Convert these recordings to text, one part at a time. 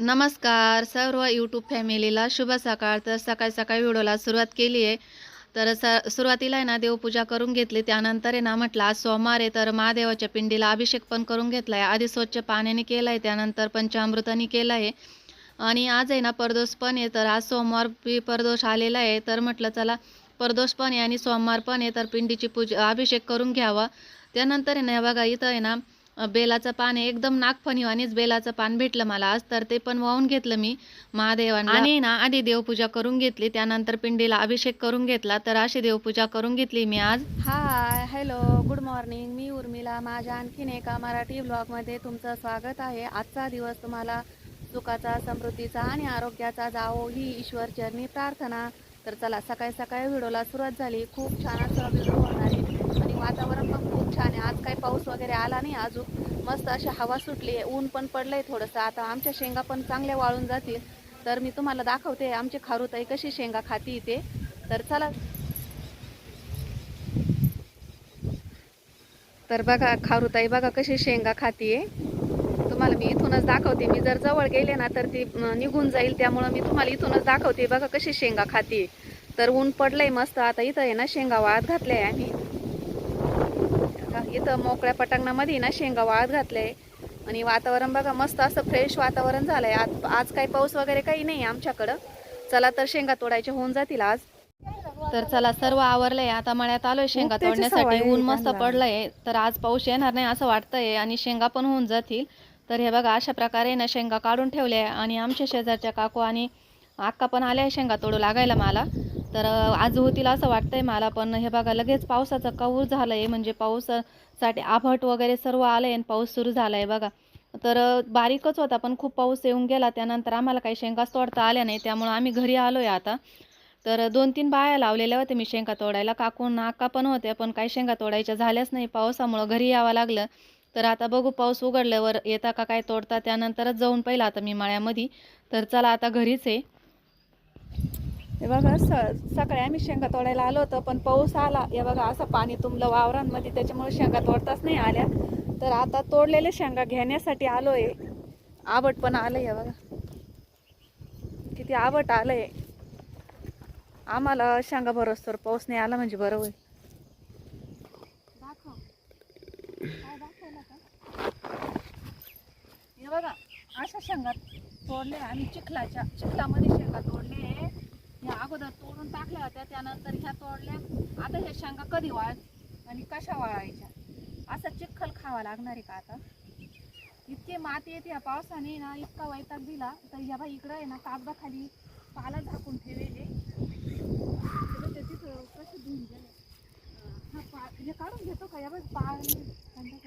नमस्कार सर्व यूट्यूब फॅमिलीला शुभ सकाळ. तर सकाळ सकाळी व्हिडिओला सुरुवात केली आहे. तर स सुरुवातीला आहे ना देवपूजा करून घेतली. त्यानंतर आहे ना म्हटलं आज सोमवार आहे तर महादेवाच्या पिंडीला अभिषेक पण करून घेतला आहे आधी स्वच्छ पाण्याने केला आहे त्यानंतर पंचामृताने केला आहे आणि आज आहे ना परदोष पण आहे. तर आज सोमवार बी परदोष आलेला आहे. तर म्हटलं चला परदोष पण आहे आणि सोमवार पण आहे. तर पिंडीची पूजा अभिषेक करून घ्यावा. त्यानंतर आहे ना बघा इथं आहे ना बेलाचं पान आहे एकदम नागफणीवानीच बेलाचं पान भेटलं मला आज तर ते पण वाहून घेतलं मी. महादेवांना. आणि ना आधी देवपूजा करून घेतली त्यानंतर पिंडीला अभिषेक करून घेतला तर अशी देवपूजा करून घेतली मी आज. Hi hello good morning. मी उर्मिला माझ्या आणखीन एका मराठी ब्लॉगमध्ये तुमचं स्वागत आहे. आजचा दिवस तुम्हाला सुखाचा समृद्धीचा आणि आरोग्याचा जावो ही ईश्वर चरणी प्रार्थना. तर चला सकाळी सकाळी व्हिडिओला सुरुवात झाली. खूप छान असं व्हिडिओ होणार आहे. आणि वातावरण पण आज काही पाऊस वगैरे आला नाही अजून. मस्त अशी हवा सुटली आहे. ऊन पण पडलंय थोडंसं. आता आमच्या शेंगा पण चांगल्या वाळून जातील. तर मी तुम्हाला दाखवते. आमची खारुताई कशी शेंगा खाती इथे. तर चला. तर बघा खारुताई बघा कशी शेंगा खातीये तुम्हाला मी इथूनच दाखवते. मी जर जवळ गेले ना तर ती निघून जाईल. त्यामुळं मी तुम्हाला इथूनच दाखवते. बघा कशी शेंगा खाते तर ऊन पडलंय मस्त. आता इथं आहे ना शेंगा वाळत घातल्या आहे आम्ही. इथं मोकळ्या पटांगणामध्ये ना शेंगा वाळत घातलंय आणि वातावरण बघा मस्त असं फ्रेश वातावरण झालंय. आज आज काही पाऊस वगैरे काही नाही आमच्याकडं. चला तर शेंगा तोडायच्या होऊन जातील आज. तर चला सर्व आवरलंय. आता मळ्यात आलोय शेंगा तोडण्यासाठी. ऊन मस्त. पडलंय. तर आज पाऊस येणार नाही असं वाटतंय आणि शेंगा पण होऊन जातील. तर हे बघा अशा प्रकारे ना शेंगा काढून ठेवल्या. आहे आणि आमच्या शेजारच्या काकू आणि अक्का पण आल्या आहे शेंगा तोडू लागायला मला. तर आज होतील असं वाटतंय मला पण हे बघा लगेच पावसाचं कौर आहे म्हणजे पाऊसासाठी आभट वगैरे सर्व आलं आहे आणि पाऊस सुरू झाला आहे बघा. तर बारीकच होता पण खूप पाऊस येऊन गेला. त्यानंतर आम्हाला काही शेंगाच तोडता आल्या नाही त्यामुळं आम्ही घरी आलो आहे आता. तर दोन तीन बाया लावलेल्या होत्या मी शेंगा तोडायला. काकून नाका पण होत्या पण काही शेंगा तोडायच्या झाल्याच नाही. पावसामुळं घरी यावं लागलं. तर आता बघू पाऊस उघडल्यावर येता का काय तोडता त्यानंतरच जाऊन पहिला आता मी माळ्यामध्ये. तर चला आता घरीच आहे. हे बघा स सकाळी आम्ही शेंगा तोडायला आलो होतो पण पाऊस आला. हे बघा असं पाणी तुंबलं वावरांमध्ये त्याच्यामुळे शेंगा तोडताच नाही आल्या. तर आता तोडलेल्या शेंगा घेण्यासाठी आलो आहे आवट पण आलं हे बघा. किती आबट आलंय. आम्हाला शेंगा भरोस तर पाऊस नाही आला म्हणजे बरं होईल. हे बघा अशा शेंगा तोडले आम्ही चिखलाच्या चिखलामध्ये शेंगा तोडले अगोदर तोडून टाकल्या होत्या त्यानंतर ह्या तोडल्या. आता ह्या शेंगा कधी वाळ आणि कशा वाळायच्या? असा चिखल खावा लागणार आहे का आता? इतके माती येते या पावसाने ना इतका वैताग दिला. तर ह्या बाई इकडं आहे ना कागदाखाली पाला झाकून ठेवले तिथं कसे गेले? हा पा हे काढून घेतो का? या बाई पाणी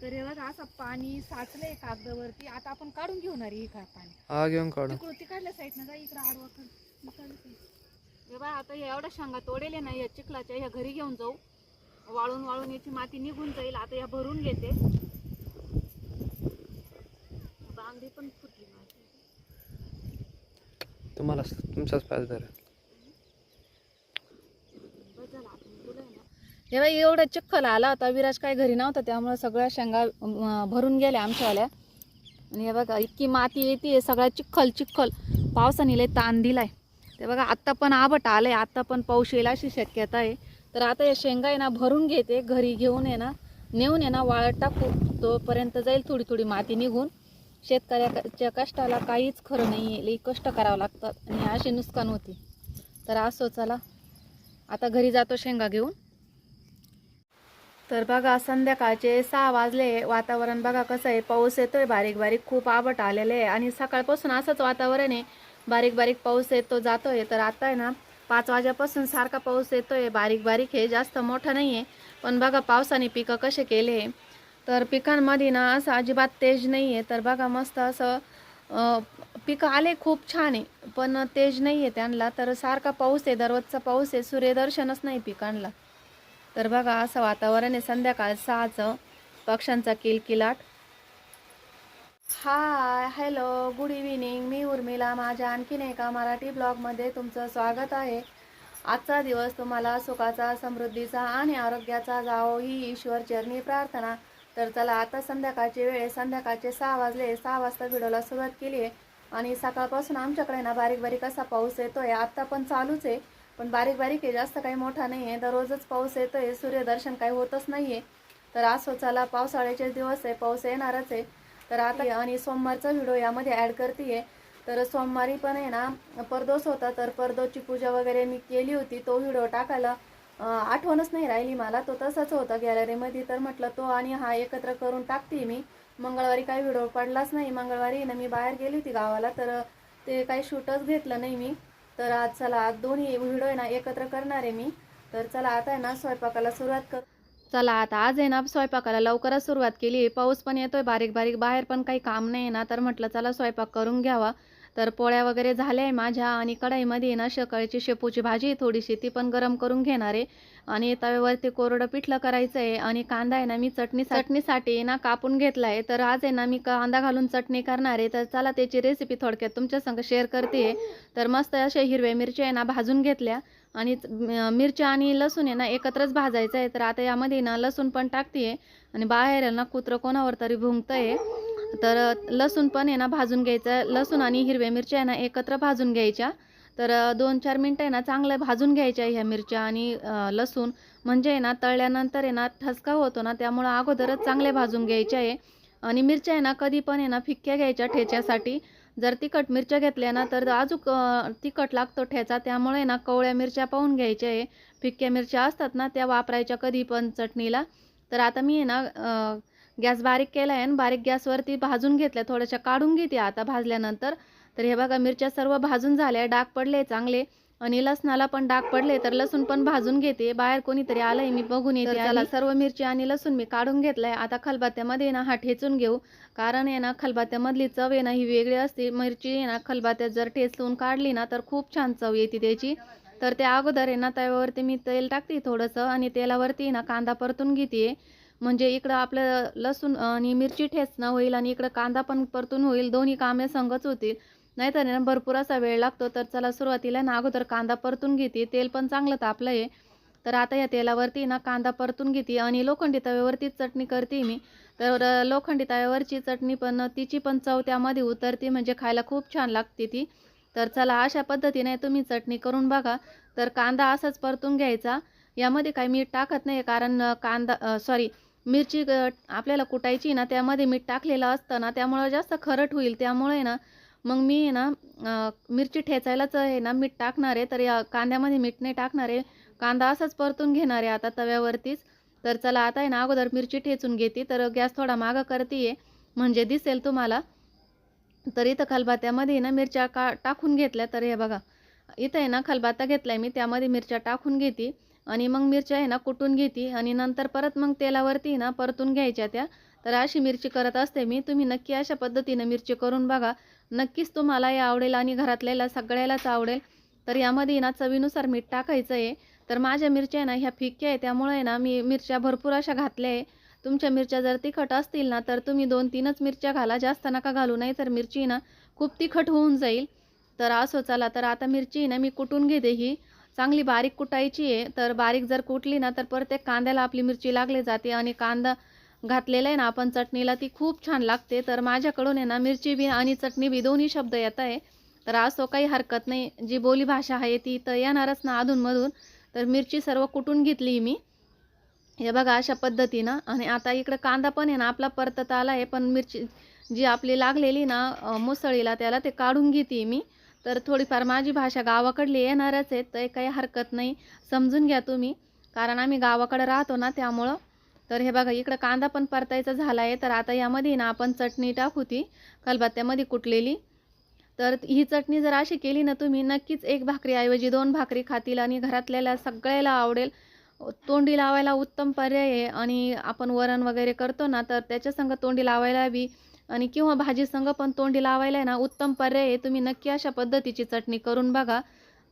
तर हे बघा असं पाणी साचलंय कागदावरती. आता आपण काढून घेणार हे का पाणी. हा घेऊन काढू. तिकडून तिकडल्या साईडनं जा इकडं आडवा हे बघा आता या एवढ्या शेंगा तोडेले ना या चिखलाच्या ह्या घरी घेऊन जाऊ. वाळून वाळून याची माती निघून जाईल आता या भरून घेते. बांगडी पण फुटली माझी. तुम्हाला तुमचाच पास धरा. हे बाई एवढा चिखल आला होता विराज काय घरी नव्हता त्यामुळे सगळ्या शेंगा भरून गेल्या आमच्यावाल्या. आणि हे बघा इतकी माती येते सगळा चिखल चिखल. पावसाने लय ताण दिलाय. ते बघा आत्ता पण आबट आहे आत्ता पण पाऊस येईल अशी शक्यता आहे. तर आता या शेंगा आहे ना भरून घेते घरी घेऊन आहे ना नेऊन आहे ना वाळत टाकू. तोपर्यंत जाईल थोडी थोडी माती निघून. शेतकऱ्याच्या कष्टाला काहीच खरं नाही आहे लई कष्ट करावं लागतात. आणि अशी नुकसान होती. तर असो चला. आता घरी जातो शेंगा घेऊन. तर बघा संध्याकाळचे सहा वाजले. वातावरण बघा कसं आहे. पाऊस येतोय बारीक बारीक. खूप आबट आलेले आहे. आणि सकाळपासून असंच वातावरण आहे. बारीक बारीक पाऊस येतो आहे तर आता आहे ना पाच वाजेपासून सारखा पाऊस येतो आहे बारीक बारीक हे जास्त मोठा नाही आहे पण बघा पावसाने पिकं कसे केले आहे तर पिकांमध्ये ना असं अजिबात तेज नाही आहे तर बघा मस्त असं पिकं आले खूप छान आहे. पण तेज नाही आहे त्यांना. तर सारखा पाऊस आहे दररोजचा पाऊस आहे. सूर्यदर्शनच नाही पिकांना. तर बघा असं वातावरण आहे. संध्याकाळ सहाचं पक्ष्यांचा किलकिलाट. हाय हॅलो गुड इव्हिनिंग मी उर्मिला माझ्या आणखीन एका मराठी ब्लॉगमध्ये तुमचं स्वागत आहे. आजचा दिवस तुम्हाला सुखाचा समृद्धीचा आणि आरोग्याचा जावो ही ईश्वर चरणी प्रार्थना. तर चला आता संध्याकाळची वेळ संध्याकाळचे सहा वाजले सहा वाजता व्हिडिओला सुरुवात केली आहे. आणि सकाळपासून आमच्याकडे ना बारीक बारीक असा पाऊस येतोय. आत्ता पण चालूच आहे. पण बारीक बारीक आहे. जास्त काही मोठा नाही आहे. दररोजच पाऊस येतोय. सूर्यदर्शन काही होतच नाही आहे तर असो चला पावसाळ्याचे दिवस आहे. पाऊस येणारच आहे. तर आता आणि सोमवारचा व्हिडिओ यामध्ये ॲड करते तर सोमवारी पण आहे ना परदोस होता तर परदोची पूजा वगैरे मी केली होती. तो व्हिडिओ टाकायला आठवणच नाही राहिली मला. तो तसाच होता गॅलरीमध्ये तर म्हटलं तो आणि हा एकत्र करून टाकते मी. मंगळवारी काही व्हिडिओ पडलाच नाही. मंगळवारी ना मी बाहेर गेली होती गावाला. तर ते काही शूटच घेतलं नाही मी. तर आज चला आज दोन्ही व्हिडिओ आहे ना एकत्र करणार आहे मी. तर चला आता आहे ना स्वयंपाकाला सुरुवात कर चला आता आज आहे ना स्वयंपाकाला लवकरच सुरुवात केली पाऊस पण येतोय बारीक बारीक बाहेर पण काही काम नाही ना. तर म्हटलं चला स्वयंपाक करून घ्यावा. तर पोळ्या वगैरे झाल्या आहे माझ्या आणि कढाईमध्ये आहे ना सकाळची शेपूची भाजी आहे थोडीशी ती पण गरम करून घेणार आहे. आणि तव्यावरती कोरडं पिठलं करायचं आहे आणि कांदा आहे ना मी चटणी चटणीसाठी ना कापून घेतला आहे. तर आज आहे ना मी कांदा घालून चटणी करणार आहे. तर चला त्याची रेसिपी थोडक्यात तुमच्या संग शेअर करते तर मस्त अशा हिरव्या मिरच्या आहे ना भाजून घेतल्या. आणि मिरच्या आणि लसूण आहे ना एकत्रच भाजायचं आहे. तर आता यामध्ये ना लसूण पण टाकते आणि बाहेर ना कुत्रं कोणावर तरी भुंकतंय. तर लसूण पण आहे ना भाजून घ्यायचं. लसूण आणि हिरव्या मिरच्या आहे ना एकत्र भाजून घ्यायच्या. तर दोन चार मिनटं आहे ना चांगलं भाजून घ्यायच्या ह्या मिरच्या आणि लसूण. म्हणजे आहे ना तळल्यानंतर आहे ना ठसका होतो ना त्यामुळं अगोदरच चांगले भाजून घ्यायचे आहे. आणि मिरच्या आहे ना कधी पण आहे ना फिक्क्या घ्यायच्या ठेच्यासाठी. जर तिखट मिरच्या घेतल्या ना तर अजूक तिखट लागतो ठेचा. त्यामुळे ना कवळ्या मिरच्या पाहून घ्यायच्या आहे फिक्क्या मिरच्या असतात ना त्या वापरायच्या कधी पण चटणीला. तर आता मी आहे ना गॅस बारीक केला आहे आणि बारीक गॅसवरती भाजून घेतल्या. थोड्याशा काढून घेते आता भाजल्यानंतर. तर हे बघा मिरच्या सर्व भाजून झाल्या. डाग पडले चांगले. आणि लसणाला पण डाग पडले तर लसूण पण भाजून घेते. बाहेर कोणीतरी आलंय मी बघून येते त्याला सर्व मिरची आणि लसूण मी काढून घेतलाय. आता खलबत्त्यामध्ये ना हा ठेचून घेऊ. कारण आहे ना खलबत्त्यामधली चव आहे ना ही वेगळी असते. मिरची आहे ना खलबत्त्यात जर ठेचून काढली ना तर खूप छान चव येते त्याची. तर त्या अगोदर आहे ना तव्यावरती मी तेल टाकते थोडंसं आणि तेलावरती ना कांदा परतून घेते. म्हणजे इकडं आपलं लसूण आणि मिरची ठेचणं होईल आणि इकडं कांदा पण परतून होईल. दोन्ही कामे संगच होतील. नाहीतर आहे ना भरपूर असा वेळ लागतो. तर चला सुरुवातीला ना अगोदर कांदा परतून घेते. तेल पण चांगलं तापलं आहे. तर आता या तेलावरती ना कांदा परतून घेते आणि लोखंडी तव्यावरतीच चटणी करते मी. तर लोखंडी तव्यावरची चटणी पण तिची पण चव त्यामध्ये उतरते म्हणजे खायला खूप छान लागते ती. तर चला अशा पद्धतीने तुम्ही चटणी करून बघा. तर कांदा असाच परतून घ्यायचा. यामध्ये काही मीठ टाकत नाही कारण कांदा सॉरी मिरची आपल्याला कुटायची ना त्यामध्ये मीठ टाकलेलं असतं ना त्यामुळं जास्त खरट होईल. त्यामुळे ना मग मी आहे ना मिरची ठेचायलाच आहे ना मीठ टाकणार आहे तर या कांद्यामध्ये मीठ नाही टाकणार आहे. कांदा असाच परतून घेणार आहे आता तव्यावरतीच. तर चला आता आहे ना अगोदर मिरची ठेचून घेते तर गॅस थोडा मागं करते म्हणजे दिसेल तुम्हाला. तर इथं खलबात्यामध्ये ना मिरच्या का टाकून घेतल्या तर हे बघा. इथं आहे ना खलबाता घेतलाय मी त्यामध्ये मिरच्या टाकून घेते. आणि मग मिरच्या आहे ना कुटून घेते. आणि नंतर परत मग तेलावरती ना परतून घ्यायच्या त्या. तर अशी मिरची करत असते मी. तुम्ही नक्की अशा पद्धतीनं मिरची करून बघा. नक्कीच तुम्हाला हे आवडेल आणि घरातल्याला सगळ्यालाच आवडेल. तर यामध्ये ना चवीनुसार मीठ टाकायचं आहे तर माझ्या मिरच्या आहे ना ह्या फिक्क्या आहे त्यामुळे आहे ना मी मिरच्या भरपूर अशा घातल्या आहे. तुमच्या मिरच्या जर तिखट असतील ना तर तुम्ही दोन तीनच मिरच्या घाला. जास्त नका घालू. नाही तर मिरची ना खूप तिखट होऊन जाईल. तर असो चला. तर आता मिरची ना मी कुटून घेते ही. चांगली बारीक कुटायची आहे. तर बारीक जर कुटली ना तर प्रत्येक कांद्याला आपली मिरची लागली जाते आणि कांदा घातलेलं आहे ना आपण चटणीला ती खूप छान लागते. तर माझ्याकडून आहे ना मिरची बी आणि चटणी बी दोन्ही शब्द येत आहे. तर असं काही हरकत नाही. जी बोली भाषा आहे ती तर येणारच ना अधूनमधून. तर मिरची सर्व कुटून घेतली मी. हे बघा अशा पद्धतीनं. आणि आता इकडं कांदा पण आहे ना आपला परतत आला आहे. पण मिरची जी आपली लागलेली ना मुसळीला त्याला ते काढून घेते मी. तर थोडीफार माझी भाषा गावाकडली येणारच आहे. तर काही हरकत नाही. समजून घ्या तुम्ही. कारण आम्ही गावाकडे राहतो ना त्यामुळं तर हे बघा इकडं कांदा पण परतायचा झाला आहे तर आता यामध्ये ना आपण चटणी टाकू ती खलबत्त्यामध्ये कुटलेली. तर ही चटणी जर अशी केली ना तुम्ही नक्कीच एक भाकरीऐवजी दोन भाकरी खातील आणि घरातल्याला सगळ्याला आवडेल. तोंडी लावायला उत्तम पर्याय आहे आणि आपण वरण वगैरे करतो ना तर त्याच्यासंग तोंडी लावायला बी आणि किंवा भाजीसंग पण तोंडी लावायला आहे ना उत्तम पर्याय आहे. तुम्ही नक्की अशा पद्धतीची चटणी करून बघा.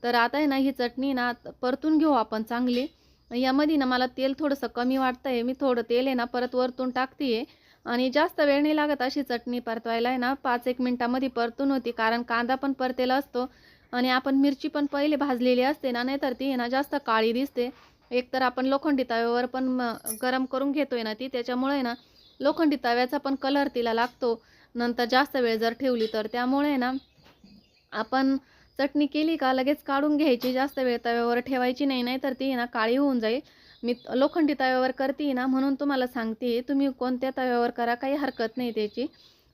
तर आता आहे ना ही चटणी ना परतून घेऊ आपण चांगली. यामध्ये ना मला तेल थोडंसं कमी वाटतं आहे मी थोडं तेल आहे ना परत वरतून टाकते आहे आणि जास्त वेळ नाही लागत अशी चटणी परतवायला आहे ना. पाच एक मिनटामध्ये परतून होती. कारण कांदा पण परतेला असतो. आणि आपण मिरची पण पहिले भाजलेली असते ना. नाहीतर ती आहे ना जास्त काळी दिसते. एकतर आपण लोखंडी तव्यावर पण गरम करून घेतोय ना ती. त्याच्यामुळे ना लोखंडी तव्याचा पण कलर तिला लागतो. नंतर जास्त वेळ जर ठेवली तर. त्यामुळे ना आपण चटणी केली का लगेच काढून घ्यायची जास्त वेळ तव्यावर ठेवायची नाही नाही तर ती ना काळी होऊन जाईल. मी लोखंडी तव्यावर करते ना म्हणून तुम्हाला सांगते तुम्ही कोणत्या तव्यावर करा काही हरकत नाही त्याची.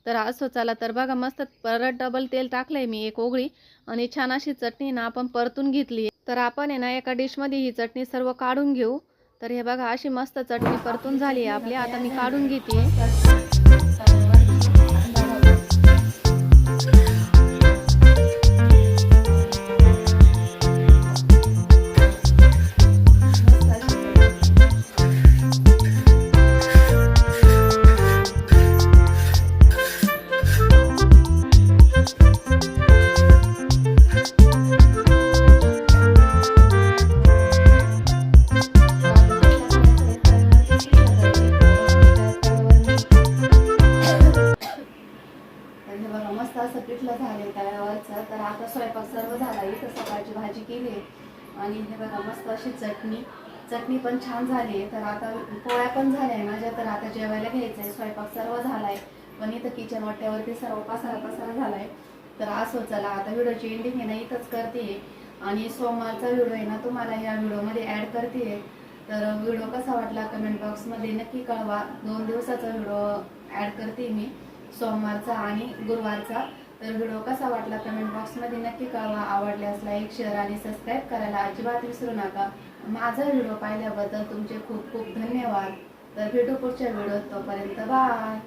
तर असं चला तर बघा मस्त परत डबल तेल टाकलं आहे मी एक ओघळी आणि छान अशी चटणी ना आपण परतून घेतली. तर आपण आहे ना एका डिशमध्ये ही चटणी सर्व काढून घेऊ. तर हे बघा अशी मस्त चटणी परतून झाली आहे आपली. आता मी काढून घेते. झाला इथं सकाळची भाजी केली. आणि हे बघा मस्त अशी चटणी. चटणी पण छान झाली आहे. तर आता पोळ्या पण झाल्या आहे माझ्या तर आता जेवायला घ्यायचं आहे. स्वयंपाक सर्व झाला आहे पण इथं किचन वाट्यावरती सर्व पसारा पसारा झाला आहे तर असं चला आता व्हिडिओची एंडिंग आहे ना इथंच करते. आणि सोमवारचा व्हिडिओ आहे ना तुम्हाला या व्हिडिओमध्ये ॲड करते. तर व्हिडिओ कसा वाटला कमेंट बॉक्समध्ये नक्की कळवा. दोन दिवसाचा व्हिडिओ ॲड करते मी सोमवारचा आणि गुरुवारचा. तर व्हिडिओ कसा वाटला कमेंट बॉक्समध्ये नक्की कळवा. आवडल्यास लाईक शेअर आणि सबस्क्राईब करायला अजिबात विसरू नका. माझा व्हिडिओ पाहिल्याबद्दल तुमचे खूप खूप धन्यवाद. तर भेटू पुढच्या व्हिडिओत. तोपर्यंत बाय